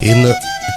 ഇന്ന്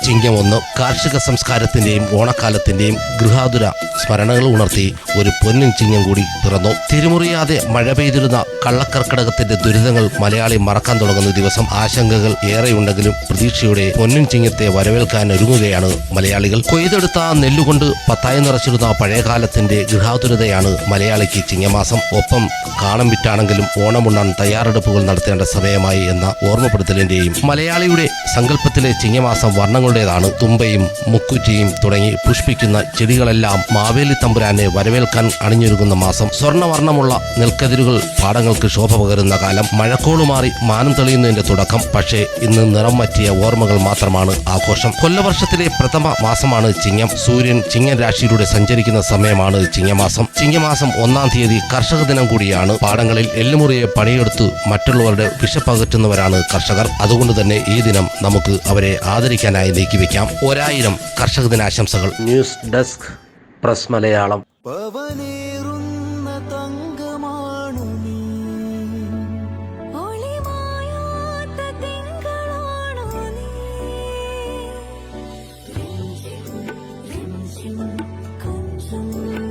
ചിങ്ങം ഒന്ന് കാർഷിക സംസ്കാരത്തിന്റെയും ഓണക്കാലത്തിന്റെയും ഗൃഹാതുര സ്മരണകൾ ഉണർത്തി ഒരു പൊന്നിൻ ചിങ്ങം കൂടി പിറന്നു തിരുമുറിയാതെ മഴ പെയ്തിരുന്ന കള്ളക്കർക്കിടകത്തിന്റെ ദുരിതങ്ങൾ മലയാളി മറക്കാൻ തുടങ്ങുന്ന ദിവസം ആശങ്കകൾ ഏറെയുണ്ടെങ്കിലും പ്രതീക്ഷയുടെ പൊന്നിൻ ചിങ്ങത്തെ വരവേൽക്കാൻ ഒരുങ്ങുകയാണ് മലയാളികൾ. കൊയ്തെടുത്ത നെല്ലുകൊണ്ട് പത്തായി നിറച്ചിരുന്ന പഴയകാലത്തിന്റെ ഗൃഹാതുരതയാണ് മലയാളിക്ക് ചിങ്ങമാസം. ഒപ്പം കാണം വിറ്റാണെങ്കിലും ഓണമുണ്ണാൻ തയ്യാറെടുപ്പുകൾ നടത്തേണ്ട സമയമായി എന്ന ഓർമ്മപ്പെടുത്തലിന്റെയും മലയാളിയുടെ സങ്കല്പത്തിലെ ചിങ്ങമാസം വർണങ്ങളുടേതാണ് തുമ്പയും മുക്കുറ്റിയും തുടങ്ങി പുഷ്പിക്കുന്ന ചെടികളെല്ലാം മാവേലി തമ്പുരാനെ വരവേൽക്കാൻ അണിഞ്ഞൊരുങ്ങുന്ന മാസം. സ്വർണവർണമുള്ള നെൽക്കതിരുകൾ പാടങ്ങൾക്ക് ശോഭ പകരുന്ന കാലം. മഴക്കോളുമാറി മാനം തെളിയുന്നതിന്റെ തുടക്കം. പക്ഷേ ഇന്ന് നിറം മറ്റിയ ഓർമ്മകൾ മാത്രമാണ് ആഘോഷം. കൊല്ലവർഷത്തിലെ പ്രഥമ മാസമാണ് ചിങ്ങം. സൂര്യൻ ചിങ്ങൻ രാശിയിലൂടെ സഞ്ചരിക്കുന്ന സമയമാണ് ചിങ്ങമാസം. ചിങ്ങമാസം ഒന്നാം തീയതി കർഷക ദിനം കൂടിയാണ്. പാടങ്ങളിൽ എല്ലുമുറിയെ പണിയെടുത്ത് മറ്റുള്ളവരുടെ വിഷപ്പകറ്റുന്നവരാണ് കർഷകർ. അതുകൊണ്ട് തന്നെ ഈ ദിനം നമുക്ക് അവരെ ആദരിക്കാനായി നീക്കിവെക്കാം ഒരായിരം കർഷക ദിനാശംസകൾ. News desk press Malayalam. Thank തങ്കമാണു